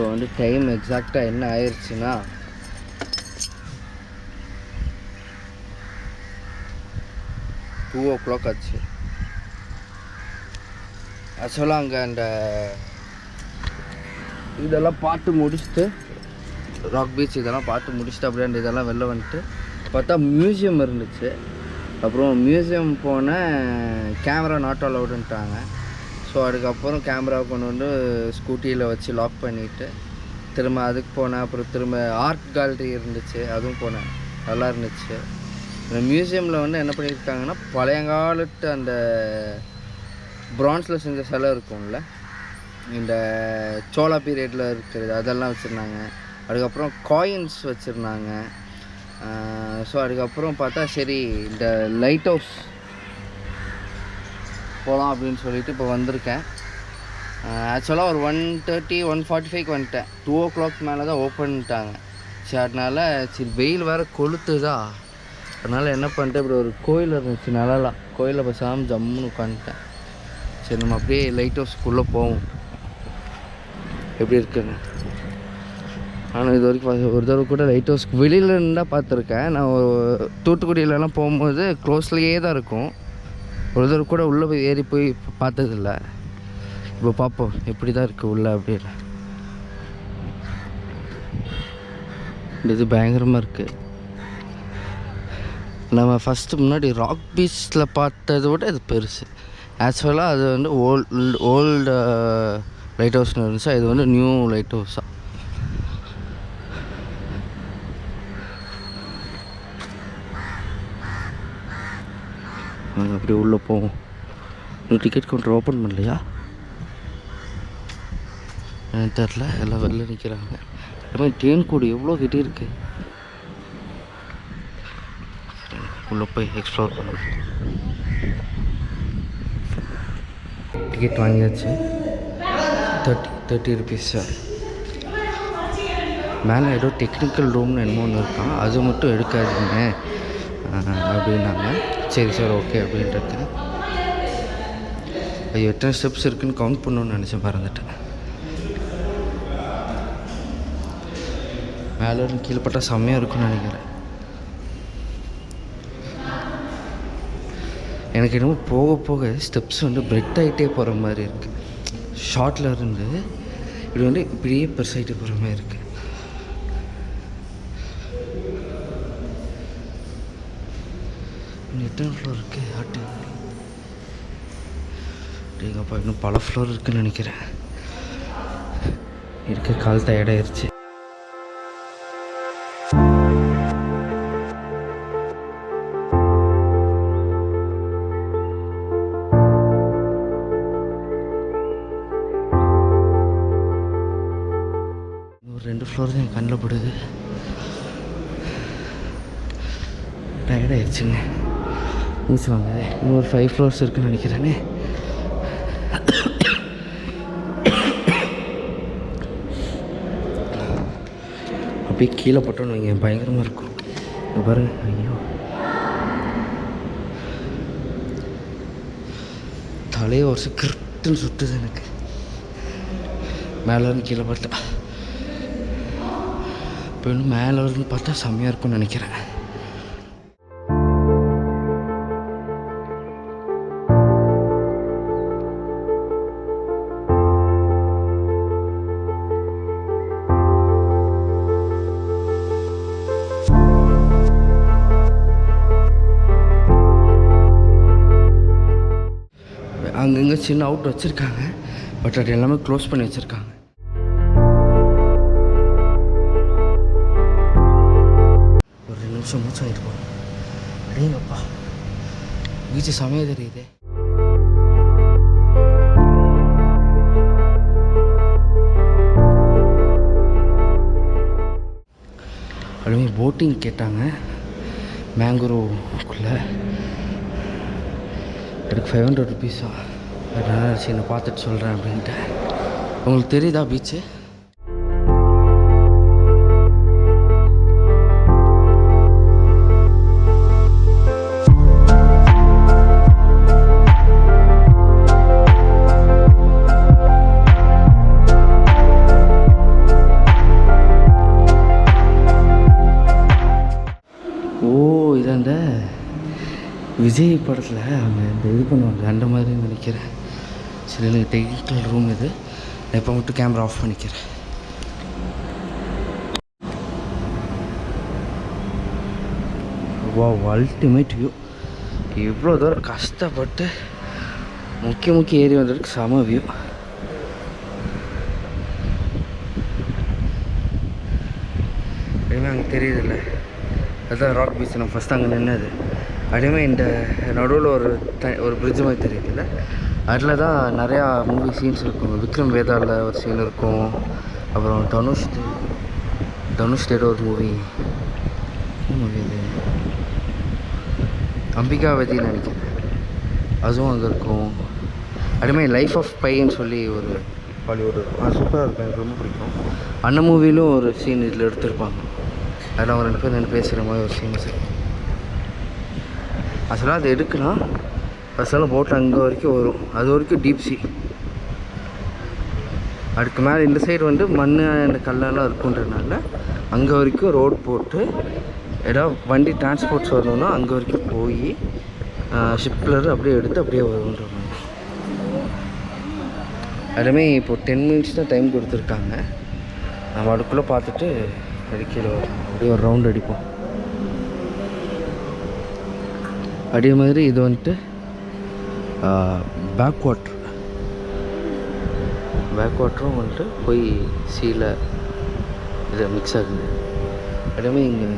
இப்போ வந்து டைம் எக்ஸாக்டாக என்ன ஆயிடுச்சுன்னா டூ ஓ கிளாக் ஆச்சு. ஆக்சுவலாக அங்கே அந்த இதெல்லாம் பார்த்து முடிச்சுட்டு ராக் பீச் இதெல்லாம் பார்த்து முடிச்சுட்டு அப்படியே அந்த இதெல்லாம் வெளில வந்துட்டு பார்த்தா மியூசியம் இருந்துச்சு. அப்புறம் மியூசியம் போனேன் கேமரா நாட் அலவுடுன்ட்டாங்க ஸோ அதுக்கப்புறம் கேமராவை கொண்டு வந்து ஸ்கூட்டியில் வச்சு லாக் பண்ணிவிட்டு திரும்ப அதுக்கு போனேன். அப்புறம் திரும்ப ஆர்ட் கேலரி இருந்துச்சு அதுவும் போனேன். நல்லா இருந்துச்சு. இந்த மியூசியமில் வந்து என்ன பண்ணியிருக்காங்கன்னா பழையங்காலத்து அந்த பிரான்ஸில் செஞ்ச சிலை இருக்கும்ல இந்த சோலா பீரியடில் இருக்கிறது அதெல்லாம் வச்சுருந்தாங்க. அதுக்கப்புறம் காயின்ஸ் வச்சுருந்தாங்க. ஸோ அதுக்கப்புறம் பார்த்தா சரி இந்த லைட் ஹவுஸ் போகலாம் அப்படின்னு சொல்லிட்டு இப்போ வந்திருக்கேன். ஆக்சுவலாக ஒரு ஒன் தேர்ட்டி ஒன் ஃபார்ட்டி ஃபைவ்க்கு வந்துட்டேன். டூ ஓ கிளாக் மேலே தான் ஓப்பன்ட்டாங்க சரி அதனால் சரி வெயில் வேறு கொளுத்துதா. அதனால் என்ன பண்ணிட்டேன் இப்படி ஒரு கோயில் இருந்துச்சு நல்லா கோயிலில் பேசாமல் ஜம்முன்னு உட்காந்துட்டேன். சரி நம்ம அப்படியே லைட் ஹவுஸ்க்குள்ளே போவோம். எப்படி இருக்குங்க ஆனால் இது வரைக்கும் பார்த்து- ஒரு தடவை கூட லைட் ஹவுஸ்க்கு வெளியில் இருந்தால் பார்த்துருக்கேன். நான் தூத்துக்குடியிலலாம் போகும்போது க்ளோஸ்லேயே தான் இருக்கும். ஒரு தடவை கூட உள்ளே போய் ஏறி போய் பார்த்ததில்ல. இப்போ பார்ப்போம் எப்படி தான் இருக்குது உள்ளே அப்படின்னு. இது பயங்கரமாக இருக்குது நம்ம ஃபஸ்ட்டு முன்னாடி ராக் பீச்சில் பார்த்ததை விட இது பெருசு. ஆக்சுவலாக அது வந்து ஓல்டு ஓல்டு லைட் ஹவுஸ்னு இருந்துச்சு. இது வந்து நியூ லைட் ஹவுஸ் நாங்கள் அப்படியே உள்ளே போவோம். இன்னும் டிக்கெட் கவுண்டர் ஓப்பன் பண்ணலையா? தெரில எல்லாம் வெளில நிற்கிறாங்க எல்லாமே தேன் கூடு எவ்வளோ கிட்டே இருக்கு? உள்ளே போய் எக்ஸ்ப்ளோர் பண்ணலாம். டிக்கெட் வாங்கியாச்சு. தேர்ட்டி தேர்ட்டி ருபீஸ் சார் மேலே ஏதோ டெக்னிக்கல் ரூம்னு என்னமோ ஒன்று இருக்கான் அது மட்டும் எடுக்காதீங்க. அப்படின்னாங்க. சரி சார் ஓகே அப்படின்ட்டு அது எத்தனை ஸ்டெப்ஸ் இருக்குன்னு கவுண்ட் பண்ணணும்னு நினச்சேன் மறந்துட்டேன் மேலே இருந்து கீழே செம்மையாக இருக்கும்னு நினைக்கிறேன். எனக்கு என்னமோ போக போக ஸ்டெப்ஸ் வந்து பிரெட் ஆகிட்டே போகிற மாதிரி இருக்குது ஷார்ட்டில் இருந்து இது வந்து இப்படியே பெருசாகிட்டே போகிற மாதிரி இருக்குது இன்னும் ஃப்ளோர் இருக்குது ஆட்டு டேங்கப்பா இன்னும் பல ஃப்ளோர் இருக்குன்னு நினைக்கிறேன். இருக்க கால் டயர்டாயிருச்சு ஒரு ரெண்டு ஃப்ளோர் தான் என் கண்ணில் படுது. டயர்ட் ஆயிடுச்சுங்க வாங்க. இன்னும் ஒரு ஃபைவ் ஃப்ளோர்ஸ் இருக்குன்னு நினைக்கிறேனே. அப்படியே கீழே போட்டோன்னு வைங்க. பயங்கரமாக இருக்கும். பாருங்க. ஐயோ. தலையை வருஷம் கிருட்டுன்னு சுட்டுது எனக்கு. மேலே இருந்து கீழே பார்த்தா. இப்போ இன்னும் மேலே இருந்து பார்த்தா செம்மையாக இருக்கும்னு நினைக்கிறேன். அங்கங்கே சின்ன அவுட் வச்சுருக்காங்க. பட் அது எல்லாமே க்ளோஸ் பண்ணி வச்சுருக்காங்க. ஒரு ரெண்டு நிமிஷம் மூச்சு ஆகிருக்கும் போகணும் அடேங்கப்பா பீச்சு தெரியுது தெரியுதே. அதுவே போட்டிங் கேட்டாங்க. மேங்குரோக்குள்ளே எனக்கு ஃபைவ் ஹண்ட்ரட் ருபீஸா அதனால் சரி பார்த்துட்டு சொல்கிறேன் அப்படின்ட்டு. உங்களுக்கு தெரியுதா பீச்சு? விஜய் படத்தில் அவங்க இந்த இது பண்ணுவாங்க அந்த மாதிரி நினைக்கிறேன். சரி எனக்கு டெக்னிக்கல் ரூம் இது. நான் இப்போ மட்டும் கேமரா ஆஃப் பண்ணிக்கிறேன். வா அல்டிமேட் வியூ இவ்வளோ தூரம் கஷ்டப்பட்டு முக்கிய முக்கிய ஏரியா வந்ததுக்கு செம வியூ அப்படியே அங்கே தெரியுதுல்ல. அதுதான் ராக் பீச் நம்ம ஃபஸ்ட் அங்கே நின்னது. அப்படியுமே இந்த நடுவில் ஒரு த ஒரு பிரிட்ஜு மாதிரி தெரியுதுல்ல. அதில் தான் நிறையா மூவி சீன்ஸ் இருக்கும். விக்ரம் வேதாவில் ஒரு சீன் இருக்கும். அப்புறம் தனுஷ் தனுஷ் தேட ஒரு மூவி மூவி இது அம்பிகாவதின்னு நினைக்கிறேன். அதுவும் அங்கே இருக்கும். அதுமாதிரி லைஃப் ஆஃப் பையன்னு சொல்லி ஒரு பாலிவுட் இருக்கும். அது சூப்பராக இருக்கும். எனக்கு ரொம்ப பிடிக்கும். அந்த மூவிலும் ஒரு சீன் இதில் எடுத்திருப்பாங்க. அதில் அவங்க ரெண்டு பேர் ரெண்டு பேசுகிற மாதிரி ஒரு சீன்ஸ் இருக்கும் ஆக்சுவலாக அது எடுக்கலாம். ஃபஸ்ட்டெல்லாம் போட்டு அங்கே வரைக்கும் வரும். அது வரைக்கும் டீப் சி அதுக்கு மேலே இந்த சைடு வந்து மண் அந்த கல்லெல்லாம் இருக்குன்றதுனால அங்கே வரைக்கும் ரோடு போட்டு ஏதாவது வண்டி டிரான்ஸ்போர்ட்ஸ் வரணும்னா அங்கே வரைக்கும் போய் ஷிப்பில் அப்படியே எடுத்து அப்படியே வருன்ற மாதிரி. அதுவுமே டென் மினிட்ஸ் தான் டைம் கொடுத்துருக்காங்க. நம்ம அதுக்குள்ளே பார்த்துட்டு அடிக்கல அப்படியே ஒரு ரவுண்ட் அடிப்போம். அதே மாதிரி இது வந்துட்டு பேக் வாட்டர் பேக் வாட்டரும் வந்துட்டு போய் சீல இதை மிக்ஸ் ஆகுது. அதேமாதிரி இங்கே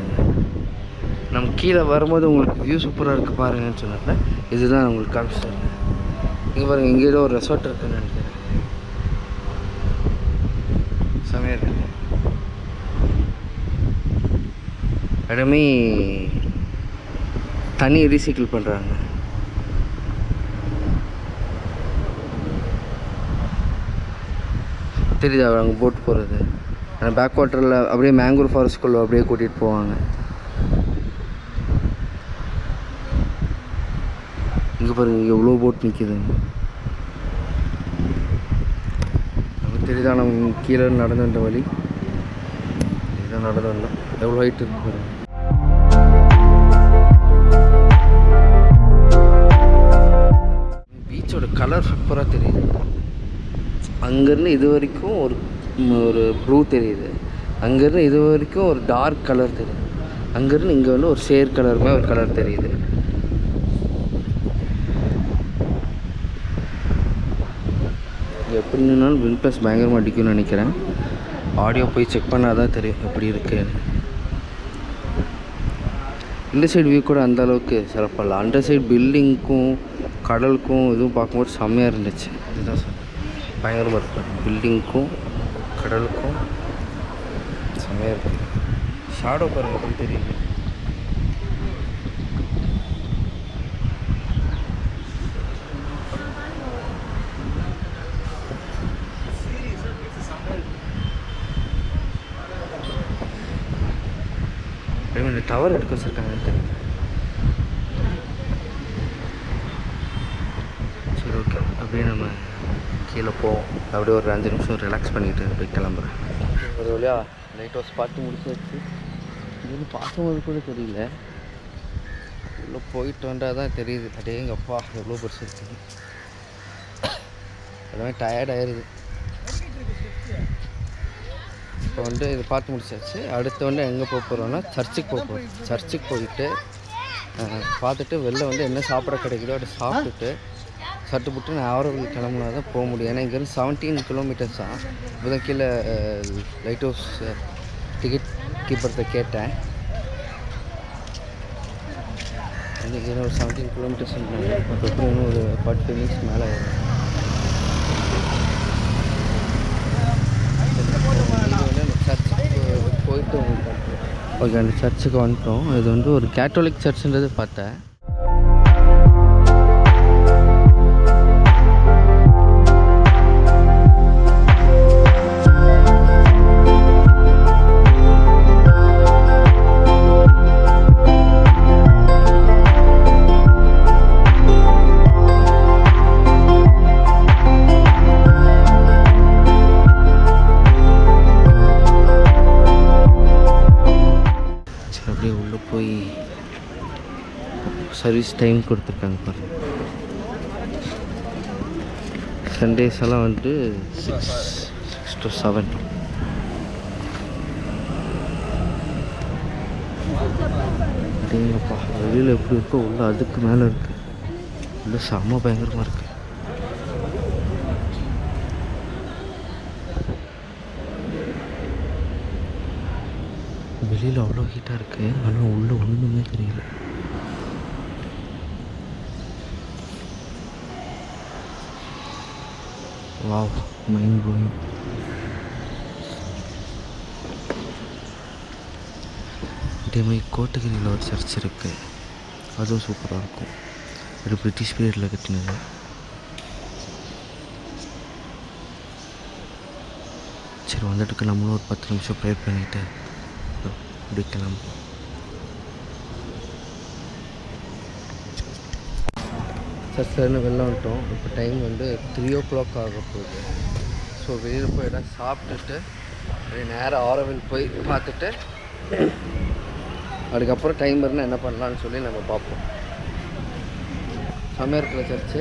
நம்ம கீழே வரும்போது உங்களுக்கு வியூ சூப்பராக இருக்குது பாருங்கன்னு சொன்னால இதுதான் உங்களுக்கு காமிச்சிட்டேன் இங்கே பாருங்கள் இங்கே ஏதோ ஒரு ரெசார்ட் இருக்குன்னு நினைக்கிறேன். செமையாக இருக்குது இடமே தண்ணி ரீசைக்கிள் பண்ணுறாங்க தெரியுதா அங்கே போட் போகிறது ஆனால் பேக் வாட்டரில் அப்படியே மேங்கூர் ஃபாரஸ்ட்குள்ளே அப்படியே கூட்டிகிட்டு போவாங்க. இங்கே பாருங்க இங்கே எவ்வளோ போட் நிற்கிது நமக்கு தெரியுதா நம்ம கீழே நடந்து வந்த வழி? இதான் நடந்து வந்தோம் எவ்வளோ ஹைட் இருக்கு பாருங்க. பீச்சோட கலர் சூப்பராக தெரியுது. அங்கேருந்து இது வரைக்கும் ஒரு ஒரு ப்ளூ தெரியுது. அங்கேருந்து இது வரைக்கும் ஒரு டார்க் கலர் தெரியுது. அங்கேருந்து இங்கே வந்து ஒரு சேர் கலர் மாதிரி ஒரு கலர் தெரியுது. எப்படி நின்னாலும் வின் ப்ளஸ் பயங்கரமாக அடிக்கும்னு நினைக்கிறேன். ஆடியோ போய் செக் பண்ணால் தான் தெரியும் எப்படி இருக்குன்னு இந்த சைடு வியூ கூட அந்த அளவுக்கு சிறப்பாக இல்லை அந்த சைடு பில்டிங்க்கும் கடலுக்கும் இதுவும் பார்க்கும்போது செம்மையாக இருந்துச்சு. இதுதான் சார் பயங்கரமாக இருக்கு பில்டிங்க்கும் கடலுக்கும் செம்மையாக இருக்கு ஷாடோ பாருங்க எப்படி தெரியுது அப்படியே இந்த டவர் எடுக்க வச்சுருக்காங்கன்னு தெரியல சரி ஓகே அப்படியே நம்ம கீழே போவோம் அப்படியே ஒரு அஞ்சு நிமிஷம் ரிலாக்ஸ் பண்ணிவிட்டு அப்படியே கிளம்புறேன். ஒரு வழியா லைட் ஹவுஸ் பார்த்து முடிச்சாச்சு. இது பார்க்கும்போது கூட தெரியல. உள்ளே போயிட்டு வந்தால் தான் தெரியுது. அப்படியே எங்கள் அப்பா எவ்வளோ பெருசு இருக்குது எல்லாமே டயர்ட் ஆயிடுது இப்போ வந்து இது பார்த்து முடிச்சாச்சு. அடுத்து வந்து எங்கே போக போகிறோன்னா சர்ச்சுக்கு போக போகிறோம் சர்ச்சுக்கு போயிட்டு பார்த்துட்டு வெளில வந்து என்ன சாப்பிட கிடைக்குதோ அதை சாப்பிட்டுட்டு சட்டுப்பட்டு நான் ஆரோவில் கிளம்புனா தான் போக முடியும். ஏன்னா இங்கேருந்து செவன்டீன் கிலோமீட்டர்ஸ் தான். இப்போ தான் கீழே லைட் ஹவுஸ் டிக்கெட் கீப்பர்கிட்ட கேட்டேன். இங்கே ஒரு செவன்டீன் கிலோமீட்டர்ஸ் அதுக்கப்புறம் இன்னும் ஒரு ஃபார்ட்டி ஃபைவ் மினிட்ஸ் மேலே வரும். இது வந்து அந்த சர்ச்சுக்கு போயிட்டு ஓகே அந்த சர்ச்சுக்கு வந்துட்டோம். இது வந்து ஒரு கேத்தோலிக் சர்ச்சுன்றது பார்த்தேன். உள்ளே போய் சர்வீஸ் டைம் கொடுத்துருக்காங்க பாருங்க. சண்டேஸ் எல்லாம் வந்துட்டு சிக்ஸ் சிக்ஸ் டு செவன் அப்படிங்கப்பா வெளியில் எப்படி இருக்கோ உள்ள அதுக்கு மேலே இருக்குது உள்ள செம்ம பயங்கரமாக இருக்குது வெளியில் அவ்வளோ ஹீட்டாக இருக்குது ஆனால் உள்ளே ஒன்றுமே தெரியல. வாவ் மைண்ட் ப்ளோயிங் இதே மாதிரி கோட்டகிரியில் ஒரு சர்ச் இருக்குது அதுவும் சூப்பராக இருக்கும். இது பிரிட்டிஷ் பீரியடில் கட்டினது. சரி வந்துட்டுக்கு நம்மளும் ஒரு பத்து நிமிஷம் ப்ரேயர் பண்ணிவிட்டு குடிக்கலாம். சார் வெளில வந்துட்டோம். இப்போ டைம் வந்து த்ரீ ஓ கிளாக் ஆக போகுது. ஸோ வெளியில் போய் இடம் சாப்பிட்டுட்டு அப்படியே நேராக ஆரோவில் போய் பார்த்துட்டு அதுக்கப்புறம் டைம் இருந்தால் என்ன பண்ணலான்னு சொல்லி நம்ம பார்ப்போம். செம்மையாக இருக்குல்ல சர்ச்சு